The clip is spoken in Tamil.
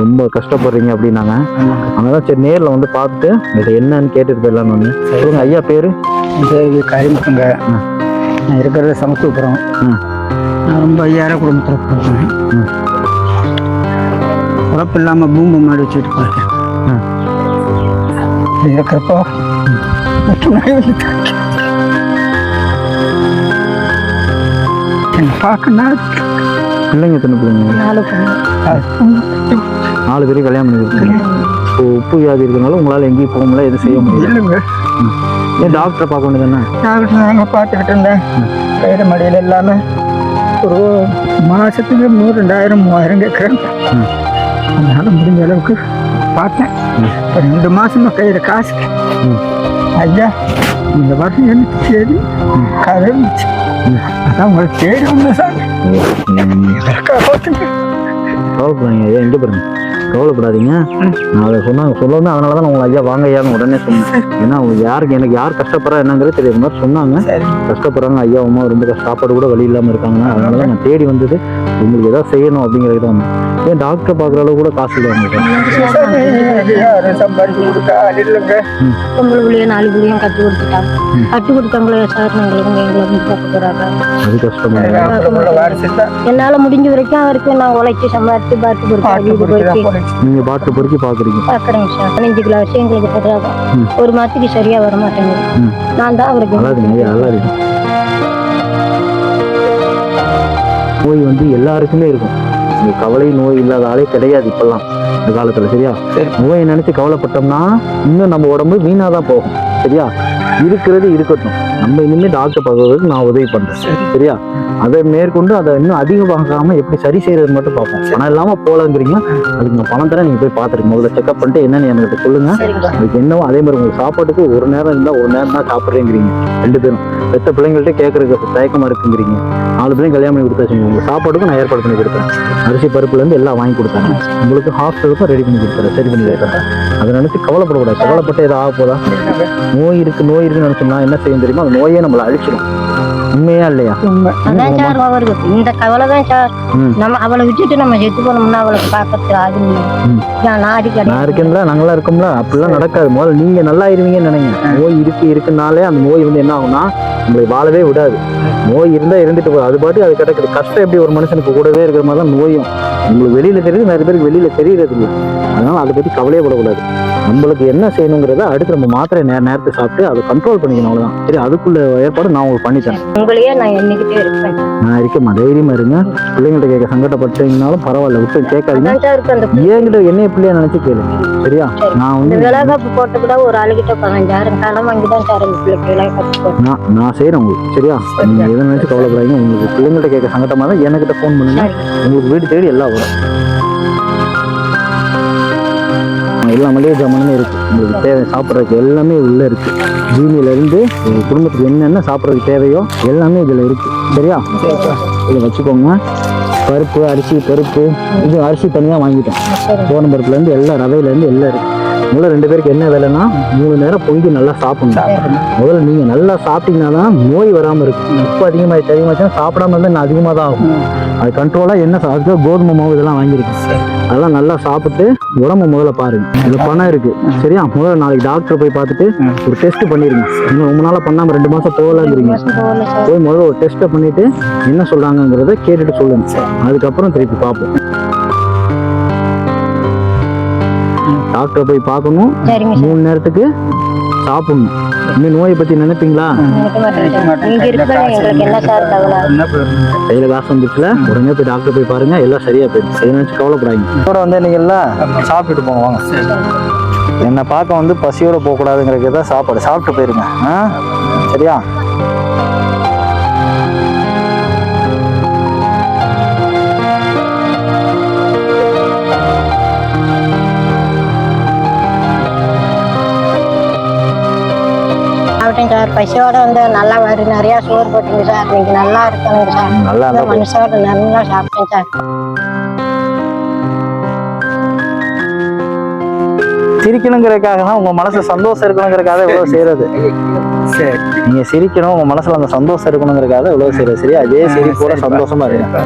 ரொம்ப கஷ்டப்படுறீங்க அப்படின்னாங்க. அதனால சரி நேரில் வந்து பார்த்துட்டு இது என்னன்னு கேட்டுட்டு போயிடலாம்னு ஒன்று சொல்லுங்க ஐயா பேரு? பேர் கரிமுத்துங்க நான் இருக்கிறது சமத்துவபுரம். நான் ரொம்ப ஐயாயிரம் குடும்பத்தில் போகிறேன். உழப்பு இல்லாமல் பூம்பு மாடி வச்சுட்டு போயிருக்கேன். இருக்கிறப்போ பார்க்கணும் பிள்ளைங்க எத்தனை பிள்ளைங்க? நாலு நாலு பேரும் கல்யாணம் பண்ணி இப்போ உப்பு வியாதி இருக்கனால உங்களால் எங்கேயும் போக முடியல எதுவும் செய்ய முடியல. இல்லைங்க. ஏன் டாக்டரை பார்க்க வேண்டியது தானே நான் நாங்கள் பார்த்துக்கிட்டு இருந்தேன். கயிறு மடியில் இல்லாமல் ஒரு மாதத்துக்கு மூணு ரெண்டாயிரம் மூவாயிரம் கேட்குறேன். அதனால முடிஞ்ச அளவுக்கு பார்த்தேன். இப்போ ரெண்டு மாசமா கையில் காசு. ஐயா இந்த வருஷம் எனக்கு சரி இருந்துச்சு அதான் உங்களை தேடி வந்தேன் சார். கவலைப்படாதீங்க ஐயா எங்கே பாருங்க கவலைப்படாதீங்க. நான் அதை சொன்னாங்க சொல்லணும் அதனால தான் உங்களை ஐயா வாங்க ஐயான்னு உடனே சொன்னேன். ஏன்னா அவங்க யாருக்கு எனக்கு யார் கஷ்டப்படுறா என்னங்கிறது தெரியாத. மாதிரி சொன்னாங்க. கஷ்டப்படுறாங்க. ஐயா அம்மா ரொம்ப சாப்பாடு கூட வழி இல்லாமல் இருக்காங்கன்னா அதனால தான் நான் தேடி வந்தது. உங்களுக்கு ஏதாவது செய்யணும் அப்படிங்கிறது தான். ஏன் டாக்டர் பார்க்குற அளவு கூட காசு இல்லை உங்களுக்கு சார், எனக்கு யாரும் சம்பாதிச்சு கொடுக்க ஆள் இல்லைங்க. பொம்பளை பிள்ளைய நாலு பிள்ளையும் கட்டி கொடுத்துட்டாங்க. கட்டி சார் பார்க்க போகிறாங்க என்னால் முடிஞ்ச வரைக்கும் வரைக்கும் நான் உழைச்சி சம்பாதிச்சு பார்த்து கொடுத்து பாட்டு வீடு கொடுத்து தான் போயிட்டு நீங்க பாட்டு பொறுக்கி பாக்குறீங்க பார்க்குறேங்க சார் பதினஞ்சு கிலோ வச்சு எங்களுக்கு போடுறாங்க. ஒரு மாதத்துக்கு சரியாக வர மாட்டேங்குது. நான் தான் அவருக்கு நல்லா இருக்குங்க ஐயா நல்லா இருக்கு நோய் வந்து எல்லாருக்குமே இருக்கும் கவலை நோய் இல்லாத ஆளே கிடையாது இப்பெல்லாம் இந்த காலத்துல சரியா சரி. நோயை நினைச்சு கவலைப்பட்டோம்னா இன்னும் நம்ம உடம்பு வீணா தான் போகும் சரியா இருக்கிறது இருக்கட்டும். நம்ம இனிமே டாக்டர் பார்க்கறதுக்கு நான் உதவி பண்றேன். சரியா? அதை மேற்கொண்டு அதை இன்னும் அதிகமாகாம எப்படி சரி செய்யறது மட்டும் பார்ப்போம். பணம் இல்லாம போலங்கிறீங்க அதுக்கு நான் பணம் தரேன் நீங்க போய் பாத்துருங்க முதல்ல செக்அப் பண்ணிட்டு என்னன்னு எனக்கு சொல்லுங்க. அதுக்கு என்னவோ அதே மாதிரி உங்களுக்கு சாப்பாட்டுக்கு ஒரு நேரம் இருந்தால் ஒரு நேரம் தான் சாப்பிட்றேங்கிறீங்க. ரெண்டு பேரும். பெத்த பிள்ளைங்கள்ட்ட கேட்கறதுக்கு தயக்கமாக இருக்குங்கிறீங்க. நாலு பிள்ளைங்க கல்யாணம் பண்ணி கொடுத்தாச்சுங்க உங்கள் சாப்பாட்டுக்கும் நான் ஏற்பாடு பண்ணி கொடுத்தேன். அரிசி பருப்புலேருந்து எல்லாம் வாங்கி கொடுத்தாங்க. உங்களுக்கு ஹாஸ்டலுக்கும் ரெடி பண்ணி கொடுத்துறேன். சரி பண்ணி கொடுத்துறேன் அதை நினச்சி கவலைப்படக்கூடாது. கவலைப்பட்டு ஏதாவது ஆக போதா? நோய் இருக்குது நோய் இருக்குன்னு நினச்சோம்னா என்ன செய்யும் தெரியுமா? அந்த நோயே நம்மளை அழிச்சிடும் உண்மையா இல்லையா? அதான் சார் அவருக்கு இந்த கவலை தான் சார். நம்ம அவளை விட்டுட்டு நம்ம செத்து போனோம்னா அவளுக்கு பார்க்கறது ஆகுது ம். நான் இருக்கேன்ல நாங்களாம் இருக்கோம்ல. அப்படிலாம் நடக்காது. முதல்ல நீங்க நல்லா இருவீங்கன்னு நினைங்க. நோய் இருக்கு இருக்குனாலே அந்த நோய் வந்து என்ன ஆகும்னா உங்களை வாழவே விடாது. நோய் இருந்தா இருந்துட்டு போகுது. அது பாட்டு அது கிடக்குது. கஷ்டம் எப்படி ஒரு மனுஷனுக்கு கூடவே இருக்கிற மாதிரி தான் நோயும். உங்களுக்கு வெளியில தெரியுது நிறைய பேருக்கு வெளியில தெரியறது இல்லை. அதனால அதை பத்தி கவலையே படக்கூடாது. நம்மளுக்கு என்ன செய்யணுங்கிறத அடுத்து நம்ம மாத்திரை நேர நேரத்துக்கு சாப்பிட்டு அதை கண்ட்ரோல் பண்ணிக்கணும் அவ்வளவுதான். சரி அதுக்குள்ள ஏற்பாடு நான் உங்களுக்கு பண்ணித்தரேன் உங்களையே நான் எண்ணிக்கிட்டே இருப்பேன். நான் இருக்கேம்மா தைரியமா இருங்க. பிள்ளைங்கள்ட்ட கேட்க சங்கடப்பட்டீங்கனாலும் பரவாயில்ல விட்டு கேட்காதீங்க. ஏங்கிட்ட என்னைய பிள்ளையா நினைச்சு கேளு சரியா? நான் வந்து விலகாப்பு போட்டு கூட ஒரு ஆளுகிட்ட பதினஞ்சாயிரம் கடன் வாங்கி தான் சார் அந்த பிள்ளைக்கு விலகாப்பு நான் நான் செய்கிறேன் உங்களுக்கு. சரியா? நீங்க எதை நினைச்சு கவலைப்படாதீங்க. உங்களுக்கு பிள்ளைங்கள்ட்ட கேட்க சங்கடமா தான் என்கிட்ட ஃபோன் பண்ணுங்க. உங்களுக்கு வீடு தேடி எல்லாம் வரும். எல்லா மளிகை ஜாமானுமே இருக்கு. உங்களுக்கு தேவை சாப்பிட்றதுக்கு எல்லாமே உள்ள இருக்கு. ஜீனியில இருந்து உங்க குடும்பத்துக்கு என்னென்ன சாப்பிட்றதுக்கு தேவையோ எல்லாமே இதுல இருக்கு. சரியா? இதை வச்சுக்கோங்க. பருப்பு அரிசி பருப்பு. இது அரிசி தனியாக வாங்கிட்டேன். போன பருப்புல இருந்து எல்லா ரவையில இருந்து எல்லாம் இருக்கு. முதல்ல ரெண்டு பேருக்கு என்ன வேலைன்னா மூணு நேரம் பொங்கி நல்லா சாப்பிடணும். முதல்ல நீங்கள் நல்லா சாப்பிட்டீங்கன்னா தான் நோய் வராமல் இருக்கும். உப்பு அதிகமாகிடுச்சு அதிகமாச்சுன்னா சாப்பிடாம இருந்தால் இன்னும் அதிகமாக தான் ஆகும். அது கண்ட்ரோலாக என்ன சாப்பிட்டு கோதுமை மாவு இதெல்லாம் வாங்கியிருக்கேன். அதெல்லாம் நல்லா சாப்பிட்டு உடம்பு முதல்ல பாருங்க. இதுல பணம் இருக்கு. சரியா? முதல்ல நாளைக்கு டாக்டர் போய் பார்த்துட்டு ஒரு டெஸ்ட் பண்ணிருங்க. இன்னும் ரொம்ப நாளாக பண்ணாம ரெண்டு மாசம் போகலாங்கிறீங்க. போய் முதல்ல ஒரு டெஸ்ட்டை பண்ணிட்டு என்ன சொல்கிறாங்கங்கிறத கேட்டுட்டு சொல்லுங்க. அதுக்கப்புறம் திருப்பி பார்ப்போம். டாக்டரை போய் பார்க்கணும். சரிங்க சார். மூணு நேரத்துக்கு சாப்பிடணும். இன்னும் நோயை பத்தி நினைப்பீங்களா? நீங்க கையில காசு வந்துச்சுல உடனே போய் டாக்டர் போய் பாருங்க. எல்லாம் சரியா போயிடும் சரி நினைச்சு கவலைப்படாதீங்க. கூட வந்து நீங்கள்ல சாப்பிட்டுட்டு போங்க வாங்க. என்னை பார்க்க வந்து பசியோட போகக்கூடாதுங்கிறதுக்கு தான் சாப்பாடு. சாப்பிட்டு போயிருங்க. சரியா? சாப்பிட்டேன் சார். பசியோட வந்து நல்லா வரு நிறைய சோறு போட்டீங்க சார். நீங்க நல்லா இருக்கணுங்க சார். நல்லா. மனுஷோட நல்லா சாப்பிட்டேன் சார். சிரிக்கணுங்கிறதுக்காக தான் உங்க மனசு சந்தோஷம் இருக்கணுங்கிறதுக்காக இவ்வளவு செய்யறது. சரி. நீங்க சிரிக்கணும் உங்க மனசுல அந்த சந்தோஷம் இருக்கணுங்கிறதுக்காக இவ்வளவு செய்யறது. சரியா? அதே சிரிப்போட சந்தோஷமா இருங்க.